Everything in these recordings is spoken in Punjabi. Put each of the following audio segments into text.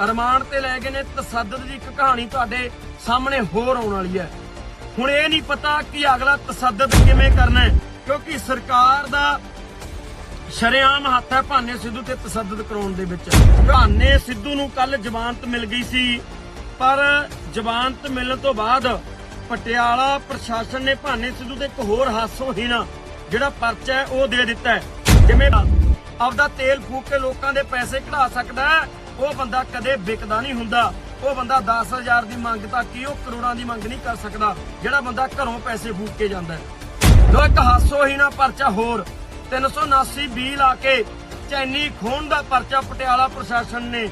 ਰਿਮਾਂਡ ਤੇ ਲੈ ਗਏ ਨੇ, ਤਸੱਦਦ ਦੀ ਇੱਕ ਕਹਾਣੀ ਤੁਹਾਡੇ ਸਾਹਮਣੇ ਹੋਰ ਆਉਣ ਵਾਲੀ ਹੈ। ਹੁਣ ਇਹ ਨਹੀਂ ਪਤਾ ਕਿ ਅਗਲਾ ਤਸੱਦਦ ਕਿਵੇਂ ਕਰਨਾ ਹੈ, ਕਿਉਂਕਿ ਸਰਕਾਰ ਦਾ ਸ਼ਰੇਆਮ ਹੱਥ ਹੈ ਭਾਨੇ ਸਿੱਧੂ ਤੇ ਤਸੱਦਦ ਕਰਾਉਣ ਦੇ ਵਿੱਚ। ਭਾਨੇ ਸਿੱਧੂ ਨੂੰ ਕੱਲ ਜ਼ਮਾਨਤ ਮਿਲ ਗਈ ਸੀ, ਪਰ ਜ਼ਮਾਨਤ ਮਿਲਣ ਤੋਂ ਬਾਅਦ ਪਟਿਆਲਾ ਪ੍ਰਸ਼ਾਸਨ ਨੇ ਭਾਨੇ ਸਿੱਧੂ ਤੇ ਇੱਕ ਹੋਰ ਹਾਸੋਹੀਣਾ ਜਿਹੜਾ ਪਰਚਾ ਹੈ, ਉਹ ਦੇ ਦਿੱਤਾ ਹੈ। ਜਿਵੇਂ ਆਪਦਾ ਤੇਲ ਫੂਕ ਕੇ ਲੋਕਾਂ ਦੇ ਪੈਸੇ ਕਢਾ ਸਕਦਾ ਹੈ ਉਹ ਬੰਦਾ ਕਦੇ ਵਿਕਦਾ ਨਹੀਂ ਹੁੰਦਾ। ਉਹ ਬੰਦਾ 10000 ਦੀ ਮੰਗ ਤਾਂ ਕੀ ਉਹ ਕਰੋੜਾਂ ਦੀ ਮੰਗ ਨਹੀਂ ਕਰ ਸਕਦਾ। ਜਿਹੜਾ ਬੰਦਾ ਘਰੋਂ ਪੈਸੇ ਫੂਕ ਕੇ ਜਾਂਦਾ ਲੋ ਇੱਕ ਹਾਸੋਹੀਣਾ ਪਰਚਾ ਹੋਰ। 379 ਬੀ ਲਾ ਕੇ ਚੈਨੀ ਖੋਣ ਦਾ ਪਰਚਾ ਪਟਿਆਲਾ ਪ੍ਰਸ਼ਾਸਨ ਨੇ।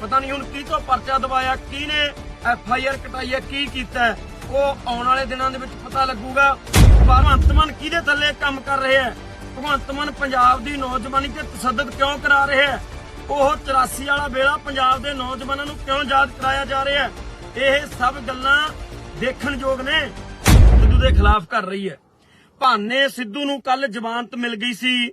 ਪਤਾ ਨਹੀਂ ਹੁਣ ਕੀ ਤੋਂ ਪਰਚਾ ਦਵਾਇਆ, ਕੀ ਨੇ ਐਫ ਆਈ ਆਰ ਕਟਾਈ ਹੈ, ਕੀ ਕੀਤਾ ਉਹ ਆਉਣ ਵਾਲੇ ਦਿਨਾਂ ਦੇ ਵਿੱਚ ਪਤਾ ਲੱਗੂਗਾ। ਭਗਵੰਤ ਮਾਨ ਕਿਹਦੇ ਥੱਲੇ ਕੰਮ ਕਰ ਰਿਹਾ ਹੈ? ਭਗਵੰਤ ਮਾਨ ਪੰਜਾਬ ਦੀ ਨੌਜਵਾਨੀ ਤੇ ਤਸੱਦਦ ਕਿਉਂ ਕਰਾ ਰਿਹਾ ਹੈ? ਉਹ 84 ਵਾਲਾ ਵੇਲਾ ਪੰਜਾਬ ਦੇ ਨੌਜਵਾਨਾਂ ਨੂੰ ਕਿਉਂ ਯਾਦ ਕਰਾਇਆ ਜਾ ਰਿਹਾ ਹੈ? ਇਹ ਸਭ ਗੱਲਾਂ ਦੇਖਣਯੋਗ ਨੇ। ਸਿੱਧੂ ਦੇ ਖਿਲਾਫ ਕਰ ਰਹੀ ਹੈ। ਭਾਨੇ ਸਿੱਧੂ ਨੂੰ ਕੱਲ ਜ਼ਮਾਨਤ ਮਿਲ ਗਈ ਸੀ।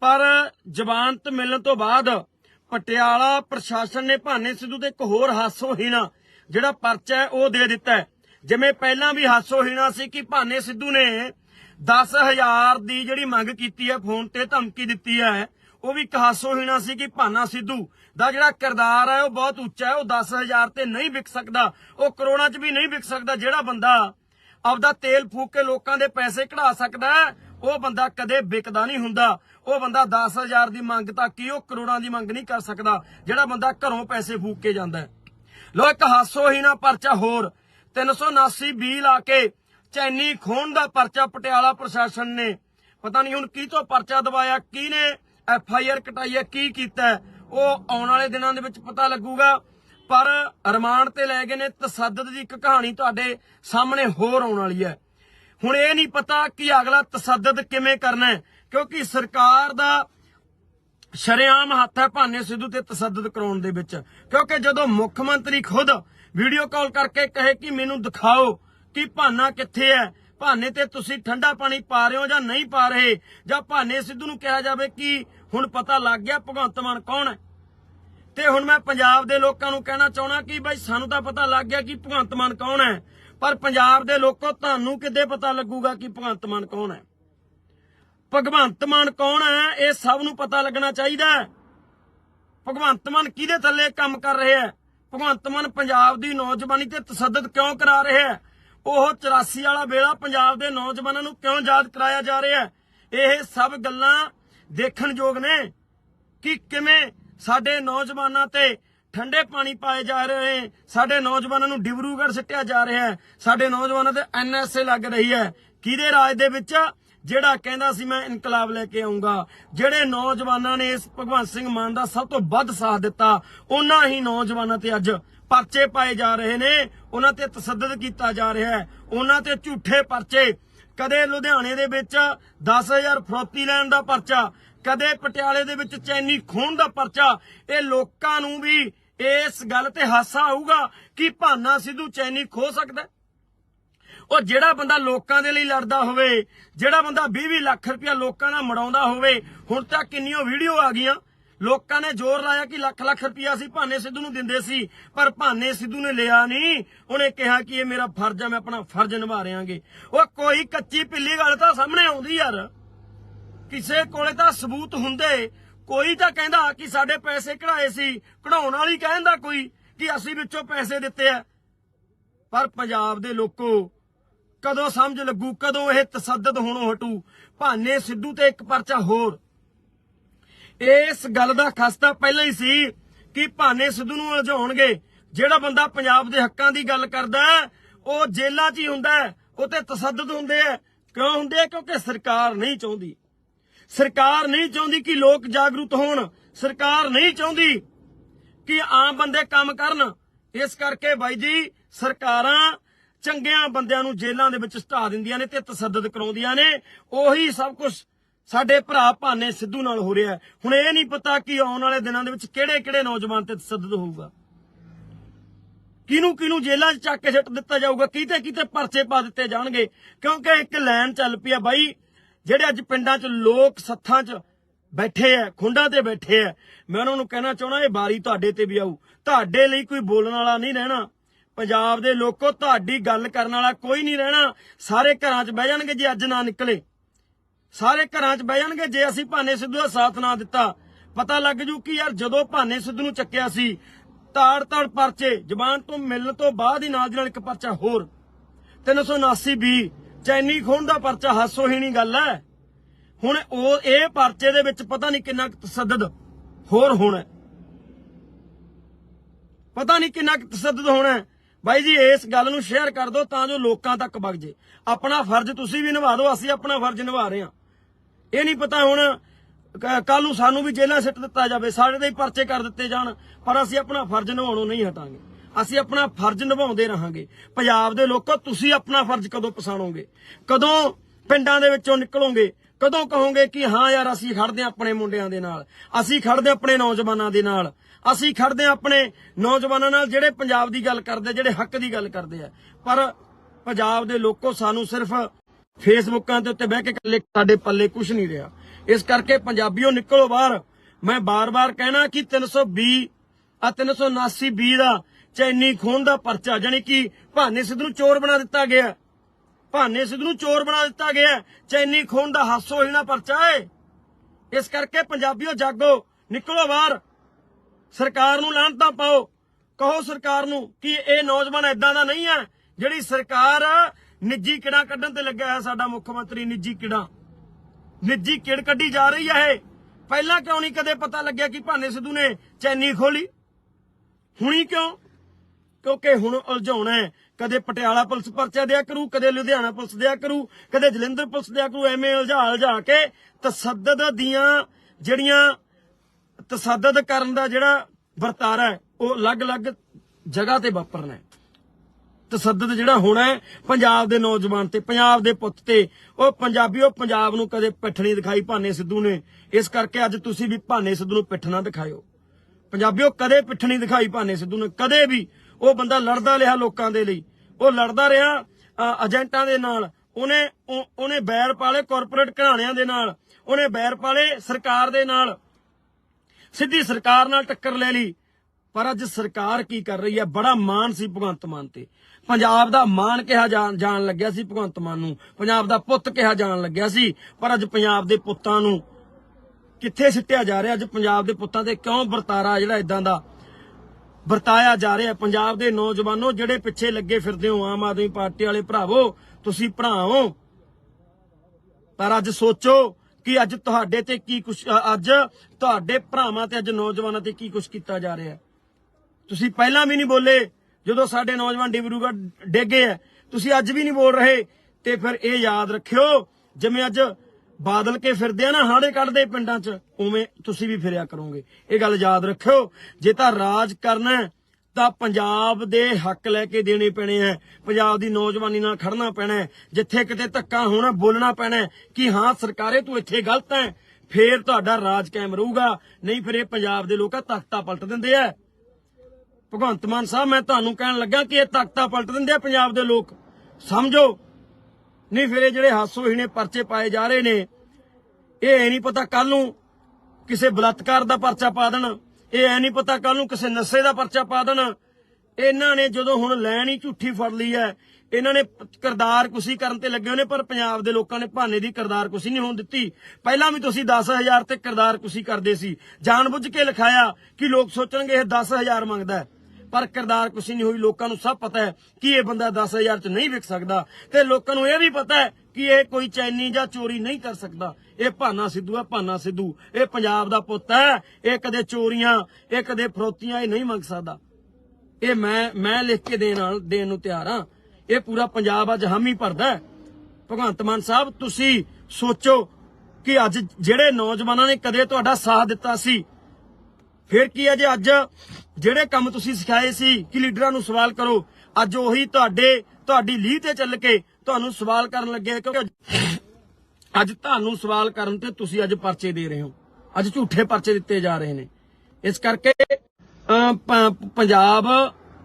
ਪਰ ਜ਼ਮਾਨਤ ਮਿਲਣ ਤੋਂ ਬਾਅਦ ਪਟਿਆਲਾ ਪ੍ਰਸ਼ਾਸਨ ਨੇ ਭਾਨੇ ਸਿੱਧੂ ਤੇ ਇੱਕ ਹੋਰ ਹਾਸੋਹੀਣਾ ਜਿਹੜਾ ਪਰਚਾ ਹੈ, ਉਹ ਦੇ ਦਿੱਤਾ ਹੈ। ਜਿਵੇਂ ਪਹਿਲਾਂ ਵੀ ਹਾਸੋਹੀਣਾ ਸੀ ਕਿ ਭਾਨੇ ਸਿੱਧੂ ਨੇ 10000 ਦੀ ਜਿਹੜੀ ਮੰਗ ਕੀਤੀ ਹੈ, ਫੋਨ ਤੇ ਧਮਕੀ ਦਿੱਤੀ ਹੈ। ਉਹ ਵੀ ਇੱਕ ਹਾਸੋਹੀਣਾ ਸੀ ਕਿ ਭਾਨਾ ਸਿੱਧੂ ਦਾ ਜਿਹੜਾ ਕਿਰਦਾਰ ਹੈ, ਉਹ ਬਹੁਤ ਉੱਚਾ ਹੈ, ਉਹ 10000 ਤੇ ਨਹੀਂ ਵਿਕ ਸਕਦਾ। ਉਹ ਕਰੋੜਾਂ 'ਚ ਵੀ ਨਹੀਂ ਵਿਕ ਸਕਦਾ ਜਿਹੜਾ ਬੰਦਾ ਆਪਦਾ ਤੇਲ ਫੂਕ ਕੇ ਲੋਕਾਂ ਦੇ ਪੈਸੇ ਕਢਾ ਸਕਦਾ ਉਹ ਬੰਦਾ ਕਦੇ ਵਿਕਦਾ ਨਹੀਂ ਹੁੰਦਾ। ਉਹ ਬੰਦਾ 10000 ਦੀ ਮੰਗ ਤਾਂ ਕੀ ਉਹ ਕਰੋੜਾਂ ਦੀ ਮੰਗ ਨਹੀਂ ਕਰ ਸਕਦਾ, ਜਿਹੜਾ ਬੰਦਾ ਘਰੋਂ ਪੈਸੇ ਫੂਕ ਕੇ ਜਾਂਦਾ ਲੋ ਇੱਕ ਹਾਸੋਹੀਣਾ ਪਰਚਾ ਹੋਰ 379 ਬੀ ਲਾ ਕੇ ਚੈਨੀ ਖੋਣ ਦਾ ਪਰਚਾ ਪਟਿਆਲਾ ਪ੍ਰਸ਼ਾਸਨ ਨੇ। ਪਤਾ ਨਹੀਂ ਹੁਣ ਕੀ ਤੋਂ ਪਰਚਾ ਦਵਾਇਆ, ਕੀ ਨੇ? ਐਫ ਆਈ ਆਰ ਕਟਾਈ ਹੈ ਕੀ ਕੀਤਾ ਹੈ, ਉਹ ਆਉਣ ਵਾਲੇ ਦਿਨਾਂ ਦੇ ਵਿੱਚ ਪਤਾ ਲੱਗੂਗਾ। ਪਰ ਰਿਮਾਂਡ ਤੇ ਲੈ ਗਏ ਨੇ ਤਸੱਦਦ ਦੀ ਇੱਕ ਕਹਾਣੀ ਤੁਹਾਡੇ ਸਾਹਮਣੇ ਹੋਰ ਆਉਣ ਵਾਲੀ ਹੈ। ਹੁਣ ਇਹ ਨਹੀਂ ਪਤਾ ਕਿ ਅਗਲਾ ਤਸੱਦਦ ਕਿਵੇਂ ਕਰਨਾ ਕਿਉਂਕਿ ਸਰਕਾਰ ਦਾ ਸ਼ਰੇਆਮ ਹੱਥ ਹੈ ਭਾਨੇ ਸਿੱਧੂ ਤੇ ਤਸੱਦਦ ਕਰਾਉਣ ਦੇ ਵਿੱਚ। ਕਿਉਂਕਿ ਜਦੋਂ ਮੁੱਖ ਮੰਤਰੀ ਖੁਦ ਵੀਡੀਓ ਕਾਲ ਕਰਕੇ ਕਹੇ ਕਿ ਮੈਨੂੰ ਦਿਖਾਓ ਕਿ ਭਾਨਾ ਕਿੱਥੇ ਹੈ ਭਾਨੇ ਤੇ ਤੁਸੀਂ ਠੰਡਾ ਪਾਣੀ ਪਾ ਰਹੇ ਹੋ ਜਾਂ ਨਹੀਂ ਪਾ ਰਹੇ ਜਾਂ ਭਾਨੇ ਸਿੱਧੂ ਨੂੰ ਕਿਹਾ ਜਾਵੇ ਕਿ ਹੁਣ ਪਤਾ ਲੱਗ ਗਿਆ ਭਗਵੰਤ ਮਾਨ ਕੌਣ ਹੈ। ਤੇ ਹੁਣ ਮੈਂ ਪੰਜਾਬ ਦੇ ਲੋਕਾਂ ਨੂੰ ਕਹਿਣਾ ਚਾਹਣਾ ਕਿ ਬਾਈ ਸਾਨੂੰ ਤਾਂ ਪਤਾ ਲੱਗ ਗਿਆ ਕਿ ਭਗਵੰਤ ਮਾਨ ਕੌਣ ਹੈ, ਪਰ ਪੰਜਾਬ ਦੇ ਲੋਕੋ ਤੁਹਾਨੂੰ ਕਿੱਦੇ ਪਤਾ ਲੱਗੂਗਾ ਕਿ ਭਗਵੰਤ ਮਾਨ ਕੌਣ ਹੈ? ਭਗਵੰਤ ਮਾਨ ਕੌਣ ਹੈ, ਇਹ ਸਭ ਨੂੰ ਪਤਾ ਲੱਗਣਾ ਚਾਹੀਦਾ ਹੈ। ਭਗਵੰਤ ਮਾਨ ਕਿਹਦੇ ਥੱਲੇ ਕੰਮ ਕਰ ਰਿਹਾ ਹੈ? ਭਗਵੰਤ ਮਾਨ ਪੰਜਾਬ ਦੀ ਨੌਜਵਾਨੀ ਤੇ ਤਸੱਦਦ ਕਿਉਂ ਕਰਾ ਰਿਹਾ ਹੈ? ਉਹ 84 ਵਾਲਾ ਵੇਲਾ ਪੰਜਾਬ ਦੇ ਨੌਜਵਾਨਾਂ ਨੂੰ ਕਿਉਂ ਯਾਦ ਕਰਾਇਆ ਜਾ ਰਿਹਾ ਹੈ? ਇਹ ਸਭ ਗੱਲਾਂ ਦੇਖਣਯੋਗ ਨੇ ਕਿ ਕਿਵੇਂ ਸਾਡੇ ਨੌਜਵਾਨਾਂ ਤੇ ਠੰਡੇ ਪਾਣੀ ਪਾਏ ਜਾ ਰਹੇ ਸਾਡੇ ਨੌਜਵਾਨਾਂ ਨੂੰ ਡਿਬਰੂਗੜ੍ਹ ਸਿੱਟਿਆ ਜਾ ਰਿਹਾ ਹੈ। ਸਾਡੇ ਨੌਜਵਾਨਾਂ ਤੇ ਐਨਐਸਏ ਲੱਗ ਰਹੀ ਹੈ। ਕਿਹਦੇ ਰਾਜ ਦੇ ਵਿੱਚ? ਜਿਹੜਾ ਕਹਿੰਦਾ ਸੀ, ਮੈਂ ਇਨਕਲਾਬ ਲੈ ਕੇ ਆਉਂਗਾ ਜਿਹੜੇ ਨੌਜਵਾਨਾਂ ਨੇ ਇਸ ਭਗਵੰਤ ਸਿੰਘ ਮਾਨ ਦਾ ਸਭ ਤੋਂ ਵੱਧ ਸਾਥ ਦਿੱਤਾ, ਉਹਨਾਂ ਹੀ ਨੌਜਵਾਨਾਂ ਤੇ ਅੱਜ ਪਰਚੇ ਪਾਏ ਜਾ ਰਹੇ ਨੇ। ਉਹਨਾਂ ਤੇ ਤਸੱਦਦ ਕੀਤਾ ਜਾ ਰਿਹਾ ਹੈ। ਉਹਨਾਂ ਤੇ ਝੂਠੇ ਪਰਚੇ ਕਦੇ ਲੁਧਿਆਣੇ ਦੇ ਵਿੱਚ 10000 ਫਰੋਤੀ ਲੈਣ ਦਾ ਪਰਚਾ, ਕਦੇ ਪਟਿਆਲੇ ਦੇ ਵਿੱਚ ਚੈਨੀ ਖੋਣ ਦਾ ਪਰਚਾ, ਇਹ ਲੋਕਾਂ ਨੂੰ ਵੀ ਇਸ ਗੱਲ ਤੇ ਹਾਸਾ ਆਊਗਾ ਕਿ ਭਾਨਾ ਸਿੱਧੂ ਚੈਨੀ ਖੋ ਸਕਦਾ ਉਹ ਜਿਹੜਾ ਬੰਦਾ ਲੋਕਾਂ ਦੇ ਲਈ ਲੜਦਾ ਹੋਵੇ, ਜਿਹੜਾ ਬੰਦਾ 20-20 ਲੱਖ ਰੁਪਇਆ ਲੋਕਾਂ ਨਾਲ ਮੜਾਉਂਦਾ ਹੋਵੇ, ਹੁਣ ਤਾਂ ਕਿੰਨੀਆਂ ਵੀਡੀਓ ਆ ਗਈਆਂ ਲੋਕਾਂ ਨੇ ਜ਼ੋਰ ਲਾਇਆ ਕਿ ਲੱਖ ਲੱਖ ਰੁਪਇਆ ਅਸੀਂ ਭਾਨੇ ਸਿੱਧੂ ਨੂੰ ਦਿੰਦੇ ਸੀ, ਪਰ ਭਾਨੇ ਸਿੱਧੂ ਨੇ ਲਿਆ ਨਹੀਂ। ਉਹਨੇ ਕਿਹਾ ਕਿ ਇਹ ਮੇਰਾ ਫਰਜ਼ ਹੈ ਮੈਂ ਆਪਣਾ ਫਰਜ਼ ਨਿਭਾ ਰਿਆਂਗੇ ਉਹ ਕੋਈ ਕੱਚੀ ਪਿੱਲੀ ਗੱਲ ਤਾਂ ਸਾਹਮਣੇ ਆਉਂਦੀ ਯਾਰ। ਕਿਸੇ ਕੋਲੇ ਤਾਂ ਸਬੂਤ ਹੁੰਦੇ। ਕੋਈ ਤਾਂ ਕਹਿੰਦਾ ਕਿ ਸਾਡੇ ਪੈਸੇ ਕਢਾਏ ਸੀ। ਕਢਾਉਣ ਵਾਲੀ ਕਹਿੰਦਾ ਕੋਈ ਕਿ ਅਸੀਂ ਵਿੱਚੋਂ ਪੈਸੇ ਦਿੱਤੇ ਆ। ਪਰ ਪੰਜਾਬ ਦੇ ਲੋਕੋ, ਕਦੋਂ ਸਮਝ ਲੱਗੂ, ਕਦੋਂ ਇਹ ਤਸੱਦਦ ਹੋਣੋਂ ਹਟੂ। ਭਾਨੇ ਸਿੱਧੂ ਤੇ ਇੱਕ ਪਰਚਾ ਹੋਰ। ਇਸ ਗੱਲ ਦਾ ਖਸਤਾ ਪਹਿਲਾਂ ਹੀ ਸੀ ਕਿ ਭਾਨੇ ਸਿੱਧੂ ਨੂੰ ਉਲਝਾਉਣਗੇ। ਜਿਹੜਾ ਬੰਦਾ ਪੰਜਾਬ ਦੇ ਹੱਕਾਂ ਦੀ ਗੱਲ ਕਰਦਾ ਉਹ ਜੇਲ੍ਹਾਂ 'ਚ ਹੀ ਹੁੰਦਾ ਹੈ, ਉਹ ਤੇ ਤਸੱਦਦ ਹੁੰਦੇ ਆ ਕਿਉਂ ਹੁੰਦੇ ਆ ਕਿਉਂਕਿ ਸਰਕਾਰ ਨਹੀਂ ਚਾਹੁੰਦੀ। ਸਰਕਾਰ ਨਹੀਂ ਚਾਹੁੰਦੀ ਕਿ ਲੋਕ ਜਾਗਰੂਕ ਹੋਣ। ਸਰਕਾਰ ਨਹੀਂ ਚਾਹੁੰਦੀ ਕਿ ਆਮ ਬੰਦੇ ਕੰਮ ਕਰਨ। ਇਸ ਕਰਕੇ ਬਾਈ ਜੀ ਸਰਕਾਰਾਂ ਚੰਗਿਆਂ ਬੰਦਿਆਂ ਨੂੰ ਜੇਲ੍ਹਾਂ ਦੇ ਵਿੱਚ ਸਟਾ ਦਿੰਦੀਆਂ ਨੇ ਤੇ ਤਸੱਦਦ ਕਰਾਉਂਦੀਆਂ ਨੇ। ਉਹੀ ਸਭ ਕੁਝ ਸਾਡੇ ਭਰਾ ਭਾਨੇ ਸਿੱਧੂ ਨਾਲ ਹੋ ਰਿਹਾ ਹੁਣ ਇਹ ਨਹੀਂ ਪਤਾ ਕਿ ਆਉਣ ਵਾਲੇ ਦਿਨਾਂ ਦੇ ਵਿੱਚ ਕਿਹੜੇ-ਕਿਹੜੇ ਨੌਜਵਾਨ ਤੇ ਤਸੱਦਦ ਹੋਊਗਾ। ਕਿਹਨੂੰ ਕਿਹਨੂੰ ਜੇਲ੍ਹਾਂ 'ਚ ਚੱਕ ਕੇ ਸਿੱਟ ਦਿੱਤਾ ਜਾਊਗਾ, ਕਿਤੇ ਕਿਤੇ ਪਰਚੇ ਪਾ ਦਿੱਤੇ ਜਾਣਗੇ। ਕਿਉਂਕਿ ਇੱਕ ਲਾਈਨ ਚੱਲ ਪਈ ਆ ਬਾਈ, ਜਿਹੜੇ ਅੱਜ ਪਿੰਡਾਂ 'ਚ ਲੋਕ ਸੱਥਾਂ 'ਚ ਬੈਠੇ ਆ, ਖੁੰਡਾਂ ਤੇ ਬੈਠੇ ਆ, ਮੈਂ ਉਹਨਾਂ ਨੂੰ ਕਹਿਣਾ ਚਾਹਣਾ ਇਹ ਬਾਰੀ ਤੁਹਾਡੇ ਤੇ ਵੀ ਆਊ। ਤੁਹਾਡੇ ਲਈ ਕੋਈ ਬੋਲਣ ਵਾਲਾ ਨਹੀਂ ਰਹਿਣਾ। ਪੰਜਾਬ ਦੇ ਲੋਕੋ, ਤੁਹਾਡੀ ਗੱਲ ਕਰਨ ਵਾਲਾ ਕੋਈ ਨਹੀਂ ਰਹਿਣਾ। ਸਾਰੇ ਘਰਾਂ 'ਚ ਬਹਿ ਜਾਣਗੇ ਜੇ ਅੱਜ ਨਾ ਨਿਕਲੇ। ਸਾਰੇ ਘਰਾਂ 'ਚ ਬਹਿ ਜਾਣਗੇ, ਜੇ ਅਸੀਂ ਭਾਨੇ ਸਿੱਧੂ ਦਾ ਸਾਥ ਨਾ ਦਿੱਤਾ, ਪਤਾ ਲੱਗ ਜੂ ਕਿ ਯਾਰ ਜਦੋਂ ਭਾਨੇ ਸਿੱਧੂ ਨੂੰ ਚੱਕਿਆ ਸੀ, ਤਾੜ ਤਾੜ ਪਰਚੇ, ਜ਼ਬਾਨ ਤੋਂ ਮਿਲਣ ਤੋਂ ਬਾਅਦ ਹੀ ਨਾਲ ਦੀ ਨਾਲ ਇੱਕ ਪਰਚਾ ਹੋਰ। 379 ਵੀ ਚੈਨੀ ਖੋਣ ਦਾ ਪਰਚਾ ਹਾਸੋਹੀਣੀ ਗੱਲ ਹੈ। ਹੁਣ ਉਹ, ਇਹ ਪਰਚੇ ਦੇ ਵਿੱਚ ਪਤਾ ਨਹੀਂ ਕਿੰਨਾ ਕੁ ਤਸੱਦਦ ਹੋਰ ਹੋਣਾ ਪਤਾ ਨਹੀਂ ਕਿੰਨਾ ਕੁ ਤਸੱਦਦ ਹੋਣਾ ਬਾਈ ਜੀ, ਇਸ ਗੱਲ ਨੂੰ ਸ਼ੇਅਰ ਕਰ ਦਿਓ ਤਾਂ ਜੋ ਲੋਕਾਂ ਤੱਕ ਵਗ ਜੇ। ਆਪਣਾ ਫਰਜ਼ ਤੁਸੀਂ ਵੀ ਨਿਭਾ ਦਿਓ, ਅਸੀਂ ਆਪਣਾ ਫਰਜ਼ ਨਿਭਾ ਰਹੇ ਹਾਂ। ਇਹ ਨਹੀਂ ਪਤਾ ਹੁਣ ਕੱਲ ਨੂੰ ਸਾਨੂੰ ਵੀ ਜੇਲ੍ਹਾਂ ਸਿੱਟ ਦਿੱਤਾ ਜਾਵੇ, ਸਾਡੇ ਦੇ ਹੀ ਪਰਚੇ ਕਰ ਦਿੱਤੇ ਜਾਣ, ਪਰ ਅਸੀਂ ਆਪਣਾ ਫਰਜ਼ ਨਿਭਾਉਣੋਂ ਨਹੀਂ ਹਟਾਂਗੇ। ਅਸੀਂ ਆਪਣਾ ਫਰਜ਼ ਨਿਭਾਉਂਦੇ ਰਹਾਂਗੇ। ਪੰਜਾਬ ਦੇ ਲੋਕੋ, ਤੁਸੀਂ ਆਪਣਾ ਫਰਜ਼ ਕਦੋਂ ਪਛਾਣੋਗੇ? ਕਦੋਂ ਪਿੰਡਾਂ ਦੇ ਵਿੱਚੋਂ ਨਿਕਲੋਗੇ? ਕਦੋਂ ਕਹੋਗੇ ਕਿ ਹਾਂ ਯਾਰ, ਅਸੀਂ ਖੜਦੇ ਹਾਂ ਆਪਣੇ ਮੁੰਡਿਆਂ ਦੇ ਨਾਲ, ਅਸੀਂ ਖੜਦੇ ਹਾਂ ਆਪਣੇ ਨੌਜਵਾਨਾਂ ਦੇ ਨਾਲ, ਅਸੀਂ ਖੜਦੇ ਹਾਂ ਆਪਣੇ ਨੌਜਵਾਨਾਂ ਨਾਲ ਜਿਹੜੇ ਪੰਜਾਬ ਦੀ ਗੱਲ ਕਰਦੇ ਜਿਹੜੇ ਹੱਕ ਦੀ ਗੱਲ ਕਰਦੇ ਆ। ਪਰ ਪੰਜਾਬ ਦੇ ਲੋਕੋ, ਸਾਨੂੰ ਸਿਰਫ ਫੇਸਬੁੱਕਾਂ ਦੇ ਉੱਤੇ ਬਹਿ ਕੇ ਇਕੱਲੇ ਸਾਡੇ ਪੱਲੇ ਕੁਝ ਨਹੀਂ ਰਿਹਾ। ਇਸ ਕਰਕੇ ਪੰਜਾਬੀਓ ਨਿਕਲੋ ਬਾਹਰ। ਮੈਂ ਬਾਰ-ਬਾਰ ਕਹਿਣਾ ਕਿ 320 ਆ 379 ਬੀ ਦਾ ਚੈਨੀ ਖੋਣ ਦਾ ਪਰਚਾ ਜਾਨੀ ਕਿ ਭਾਨੇ ਸਿੱਧੂ ਨੂੰ ਚੋਰ ਬਣਾ ਦਿੱਤਾ ਗਿਆ। ਭਾਨੇ ਸਿੱਧੂ ਨੂੰ ਚੋਰ ਬਣਾ ਦਿੱਤਾ ਗਿਆ। ਚੈਨੀ ਖੋਣ ਦਾ ਹਾਸੋ ਹੀ ਪਰਚਾ ਏ। ਇਸ ਕਰਕੇ ਪੰਜਾਬੀਓ ਜਾਗੋ, ਨਿਕਲੋ ਬਾਹਰ। ਸਰਕਾਰ ਨੂੰ ਲਾਹਨਤਾਂ ਪਾਓ। ਕਹੋ ਸਰਕਾਰ ਨੂੰ ਕਿ ਇਹ ਨੌਜਵਾਨ ਐਦਾਂ ਦਾ ਨਹੀਂ ਹੈ ਜਿਹੜੀ ਸਰਕਾਰ ਨਿੱਜੀ ਕਿੜਾ ਕੱਢਣ ਤੇ ਲੱਗਿਆ ਹੈ ਸਾਡਾ ਮੁੱਖ ਮੰਤਰੀ ਨਿੱਜੀ ਕਿੜਾ। ਨਿੱਜੀ ਕਿੜ ਕੱਢੀ ਜਾ ਰਹੀ ਹੈ ਇਹ। ਪਹਿਲਾਂ ਕਿਉਂ ਨਹੀਂ ਕਦੇ ਪਤਾ ਲੱਗਿਆ ਕਿ ਭਾਨੇ ਸਿੱਧੂ ਨੇ ਚੈਨੀ ਖੋਲੀ? ਹੁਣੀ ਕਿਉਂ? ਕਿਉਂਕਿ ਹੁਣ ਉਲਝਾਉਣਾ ਕਦੇ ਪਟਿਆਲਾ ਪੁਲਿਸ ਪਰਚਾ ਦਿਆ ਕਰੂ, ਕਦੇ ਲੁਧਿਆਣਾ ਪੁਲਿਸ ਦਿਆ ਕਰੂ, ਕਦੇ ਜਲੰਧਰ ਪੁਲਿਸ ਦਿਆ ਕਰੂ, ਐਵੇਂ ਉਲਝਾ ਉਲਝਾ ਕੇ ਤਸੱਦਦ ਦੀਆਂ ਜਿਹੜੀਆਂ ਤਸੱਦਦ ਕਰਨ ਦਾ ਜਿਹੜਾ ਵਰਤਾਰਾ ਉਹ ਅਲੱਗ-ਅਲੱਗ ਜਗ੍ਹਾ ਤੇ ਵਾਪਰਨਾ ਤਸੱਦਦ ਜਿਹੜਾ ਹੋਣਾ ਹੈ, ਪੰਜਾਬ ਦੇ ਨੌਜਵਾਨ ਤੇ, ਪੰਜਾਬ ਦੇ ਪੁੱਤ ਤੇ, ਉਹ ਪੰਜਾਬੀ ਪੰਜਾਬੀਓ, ਪੰਜਾਬ ਨੂੰ ਕਦੇ ਪਿੱਠ ਨਹੀਂ ਦਿਖਾਈ, ਭਾਨੇ ਸਿੱਧੂ ਨੇ। ਇਸ ਕਰਕੇ ਅੱਜ ਤੁਸੀਂ ਵੀ ਭਾਨੇ ਸਿੱਧੂ ਨੂੰ ਪਿੱਠ ਨਾ ਦਿਖਾਇਓ। ਪੰਜਾਬੀਓ, ਕਦੇ ਪਿੱਠ ਨਹੀਂ ਦਿਖਾਈ ਭਾਨੇ ਸਿੱਧੂ ਨੇ, ਕਦੇ ਵੀ ਉਹ ਬੰਦਾ ਲੜਦਾ ਰਿਹਾ ਲੋਕਾਂ ਦੇ ਲਈ। ਉਹ ਲੜਦਾ ਰਿਹਾ ਏਜੰਟਾਂ ਦੇ ਨਾਲ। ਉਹਨੇ, ਉਹ- ਉਹਨੇ ਬੈਰ ਪਾਲੇ ਕਾਰਪੋਰੇਟ ਘਰਾਣਿਆਂ ਦੇ ਨਾਲ। ਉਹਨੇ ਬੈਰ ਪਾਲੇ ਸਰਕਾਰ ਦੇ ਨਾਲ। ਸਿੱਧੀ ਸਰਕਾਰ ਨਾਲ ਟੱਕਰ ਲੈ ਲਈ। ਪਰ ਅੱਜ ਸਰਕਾਰ ਕੀ ਕਰ ਰਹੀ ਹੈ? ਬੜਾ ਮਾਣ ਸੀ ਭਗਵੰਤ ਮਾਨ ਤੇ। ਪੰਜਾਬ ਦਾ ਮਾਣ ਕਿਹਾ ਜਾਣ ਲੱਗਿਆ ਸੀ ਭਗਵੰਤ ਮਾਨ ਨੂੰ। ਪੰਜਾਬ ਦਾ ਪੁੱਤ ਕਿਹਾ ਜਾਣ ਲੱਗਿਆ ਸੀ। ਪਰ ਅੱਜ ਪੰਜਾਬ ਦੇ ਪੁੱਤਾਂ ਨੂੰ ਕਿੱਥੇ ਸਿੱਟਿਆ ਜਾ ਰਿਹਾ? ਅੱਜ ਪੰਜਾਬ ਦੇ ਪੁੱਤਾਂ ਤੇ ਕਿਉਂ ਵਰਤਾਰਾ ਜਿਹੜਾ ਇਦਾਂ ਦਾ ਵਰਤਾਇਆ ਜਾ ਰਿਹਾ? ਪੰਜਾਬ ਦੇ ਨੌਜਵਾਨੋ, ਜਿਹੜੇ ਪਿੱਛੇ ਲੱਗੇ ਫਿਰਦੇ ਹੋ, ਆਮ ਆਦਮੀ ਪਾਰਟੀ ਵਾਲੇ ਭਰਾਵੋ, ਤੁਸੀਂ ਭਰਾਵੋ ਪਰ ਅੱਜ ਸੋਚੋ ਕਿ ਅੱਜ ਤੁਹਾਡੇ ਤੇ ਕੀ ਕੁਛ ਅੱਜ ਤੁਹਾਡੇ ਭਰਾਵਾਂ ਤੇ, ਅੱਜ ਨੌਜਵਾਨਾਂ ਤੇ ਕੀ ਕੁਛ ਕੀਤਾ ਜਾ ਰਿਹਾ ਤੁਸੀਂ ਪਹਿਲਾਂ ਵੀ ਨਹੀਂ ਬੋਲੇ ਜਦੋਂ ਸਾਡੇ ਨੌਜਵਾਨ ਡਿਬਰੂਗੜ੍ਹ ਡੇਗੇ ਆ, ਤੁਸੀਂ ਅੱਜ ਵੀ ਨਹੀਂ ਬੋਲ ਰਹੇ, ਤੇ ਫਿਰ ਇਹ ਯਾਦ ਰੱਖਿਓ, ਜਿਵੇਂ ਅੱਜ ਬਾਦਲ ਕੇ ਫਿਰਦੇ ਆ ਨਾ, ਹਾੜੇ ਕੱਢਦੇ ਪਿੰਡਾਂ 'ਚ, ਉਵੇਂ ਤੁਸੀਂ ਵੀ ਫਿਰਿਆ ਕਰੋਗੇ। ਇਹ ਗੱਲ ਯਾਦ ਰੱਖਿਓ, ਜੇ ਤਾਂ ਰਾਜ ਕਰਨਾ ਤਾਂ ਪੰਜਾਬ ਦੇ ਹੱਕ ਲੈ ਕੇ ਦੇਣੇ ਪੈਣੇ ਹੈ ਪੰਜਾਬ ਦੀ ਨੌਜਵਾਨੀ ਨਾਲ ਖੜਨਾ ਪੈਣਾ ਜਿੱਥੇ ਕਿਤੇ ਧੱਕਾ ਹੋਣਾ, ਬੋਲਣਾ ਪੈਣਾ ਕਿ ਹਾਂ ਸਰਕਾਰੇ ਤੂੰ ਇੱਥੇ ਗਲਤ ਹੈ, ਫੇਰ ਤੁਹਾਡਾ ਰਾਜ ਕਾਇਮ ਰਹੂਗਾ। ਨਹੀਂ ਫਿਰ ਇਹ ਪੰਜਾਬ ਦੇ ਲੋਕਾਂ ਤਖਤਾ ਪਲਟ ਦਿੰਦੇ ਆ। ਭਗਵੰਤ ਮਾਨ ਸਾਹਿਬ, ਮੈਂ ਤੁਹਾਨੂੰ ਕਹਿਣ ਲੱਗਾ ਕਿ ਇਹ ਤਖਤਾ ਪਲਟ ਦਿੰਦੇ ਆ ਪੰਜਾਬ ਦੇ ਲੋਕ। ਸਮਝੋ। ਨਹੀਂ, ਫਿਰ ਇਹ ਜਿਹੜੇ ਹਾਸੋਹੀਣੇ ਪਰਚੇ ਪਾਏ ਜਾ ਰਹੇ ਨੇ, ਇਹ ਐ ਨਹੀਂ ਪਤਾ ਕੱਲ ਨੂੰ ਕਿਸੇ ਬਲਾਤਕਾਰ ਦਾ ਪਰਚਾ ਪਾ ਦੇਣ। ਇਹ ਐ ਨਹੀਂ ਪਤਾ ਕੱਲ ਨੂੰ ਕਿਸੇ ਨਸ਼ੇ ਦਾ ਪਰਚਾ ਪਾ ਦੇਣ। ਇਹਨਾਂ ਨੇ ਜਦੋਂ ਹੁਣ ਲੈਣ ਹੀ ਝੂਠੀ ਫੜ ਲਈ ਹੈ, ਇਹਨਾਂ ਨੇ ਪ- ਕਿਰਦਾਰ ਕੁਸੀ ਕਰਨ ਤੇ ਲੱਗੇ ਹੋਏ ਨੇ, ਪਰ ਪੰਜਾਬ ਦੇ ਲੋਕਾਂ ਨੇ ਭਾਨੇ ਦੀ ਕਿਰਦਾਰ ਕੁਸੀ ਨਹੀਂ ਹੋਣ ਦਿੱਤੀ। ਪਹਿਲਾਂ ਵੀ ਤੁਸੀਂ 10000 ਤੇ ਕਿਰਦਾਰ ਕੁਸੀ ਕਰਦੇ ਸੀ। ਜਾਣਬੁੱਝ ਕੇ ਲਿਖਾਇਆ ਕਿ ਲੋਕ ਸੋਚਣਗੇ ਇਹ 10000 ਮੰਗਦਾ ਹੈ। ਪਰ ਕਿਰਦਾਰ ਕੁਛ ਨਹੀਂ ਹੋਈ। ਲੋਕਾਂ ਨੂੰ ਸਭ ਪਤਾ ਹੈ ਕਿ ਇਹ ਬੰਦਾ 10000 ਚ ਨਹੀਂ ਵਿਕ ਸਕਦਾ ਤੇ ਲੋਕਾਂ ਨੂੰ ਇਹ ਵੀ ਪਤਾ ਹੈ ਕਿ ਇਹ ਕੋਈ ਚੈਨੀ ਜਾਂ ਚੋਰੀ ਨਹੀਂ ਕਰ ਸਕਦਾ। ਇਹ ਭਾਨਾ ਸਿੱਧੂ ਹੈ, ਭਾਨਾ ਸਿੱਧੂ। ਇਹ ਪੰਜਾਬ ਦਾ ਪੁੱਤ ਹੈ। ਇਹ ਕਦੇ ਚੋਰੀਆਂ, ਇਹ ਕਦੇ ਫਰੋਤੀਆਂ, ਇਹ ਨਹੀਂ ਮੰਗ ਸਕਦਾ। ਇਹ ਮੈਂ ਮੈਂ ਲਿਖ ਕੇ ਦੇਣ ਨਾਲ, ਦੇਣ ਨੂੰ ਤਿਆਰ ਹਾਂ। ਇਹ ਪੂਰਾ ਪੰਜਾਬ ਅੱਜ ਹਾਮੀ ਭਰਦਾ ਭਗਵੰਤ ਮਾਨ ਸਾਹਿਬ, ਤੁਸੀਂ ਸੋਚੋ ਕਿ ਅੱਜ ਜਿਹੜੇ ਨੌਜਵਾਨਾਂ ਨੇ ਕਦੇ ਤੁਹਾਡਾ ਸਾਥ ਦਿੱਤਾ ਸੀ, ਫਿਰ ਕੀ ਹੈ ਜੇ ਅੱਜ ਜਿਹੜੇ ਕੰਮ ਤੁਸੀਂ ਸਿਖਾਏ ਸੀ ਕਿ ਲੀਡਰਾਂ ਨੂੰ ਸਵਾਲ ਕਰੋ, ਅੱਜ ਉਹੀ ਤੁਹਾਡੇ, ਤੁਹਾਡੀ ਲੀਹ ਤੇ ਚੱਲ ਕੇ ਤੁਹਾਨੂੰ ਸਵਾਲ ਕਰਨ ਲੱਗੇ ਆ ਕਿਉਂਕਿ ਅੱਜ- ਤੁਹਾਨੂੰ ਸਵਾਲ ਕਰਨ ਤੇ ਤੁਸੀਂ ਅੱਜ ਪਰਚੇ ਦੇ ਰਹੇ ਹੋ। ਅੱਜ ਝੂਠੇ ਪਰਚੇ ਦਿੱਤੇ ਜਾ ਰਹੇ ਨੇ। ਇਸ ਕਰਕੇ ਪੰਜਾਬ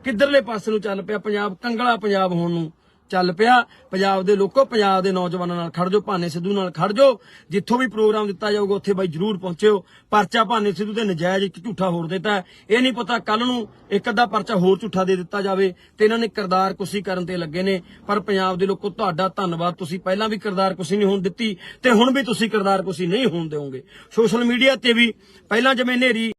ਕਿੱਧਰਲੇ ਪਾਸੇ ਨੂੰ ਚੱਲ ਪਿਆ? ਪੰਜਾਬ, ਕੰਗਲਾ ਪੰਜਾਬ ਹੋਣ ਨੂੰ। ਚੱਲ ਪਿਆ। ਪੰਜਾਬ ਦੇ ਲੋਕੋ, ਪੰਜਾਬ ਦੇ ਨੌਜਵਾਨਾਂ ਨਾਲ ਖੜ ਜਾਓ, ਭਾਨੇ ਸਿੱਧੂ ਨਾਲ ਖੜ ਜਾਓ। ਜਿੱਥੋਂ ਵੀ ਪ੍ਰੋਗਰਾਮ ਦਿੱਤਾ ਜਾਊਗਾ, ਉੱਥੇ ਬਾਈ ਜਰੂਰ ਪਹੁੰਚਿਓ। ਪਰਚਾ ਭਾਨੇ ਸਿੱਧੂ ਤੇ ਨਜਾਇਜ਼ ਇੱਕ ਝੂਠਾ ਹੋਰ ਦਿੱਤਾ ਇਹ ਨਹੀਂ ਪਤਾ ਕੱਲ ਨੂੰ ਇੱਕ ਅੱਧਾ ਪਰਚਾ ਹੋਰ ਝੂਠਾ ਦੇ ਦਿੱਤਾ ਜਾਵੇ ਤੇ ਇਹਨਾਂ ਨੇ ਕਿਰਦਾਰ ਕੁਸ਼ੀ ਕਰਨ ਤੇ ਲੱਗੇ ਨੇ। ਪਰ ਪੰਜਾਬ ਦੇ ਲੋਕੋ, ਤੁਹਾਡਾ ਧੰਨਵਾਦ। ਤੁਸੀਂ ਪਹਿਲਾਂ ਵੀ ਕਿਰਦਾਰ ਕੁਸ਼ੀ ਨਹੀਂ ਹੋਣ ਦਿੱਤੀ ਤੇ ਹੁਣ ਵੀ ਤੁਸੀਂ ਕਿਰਦਾਰ ਕੁਸ਼ੀ ਨਹੀਂ ਹੋਣ ਦਿਓਗੇ। ਸੋਸ਼ਲ ਮੀਡੀਆ ਤੇ ਵੀ ਪਹਿਲਾਂ ਜਿਵੇਂ ਨੇਰੀ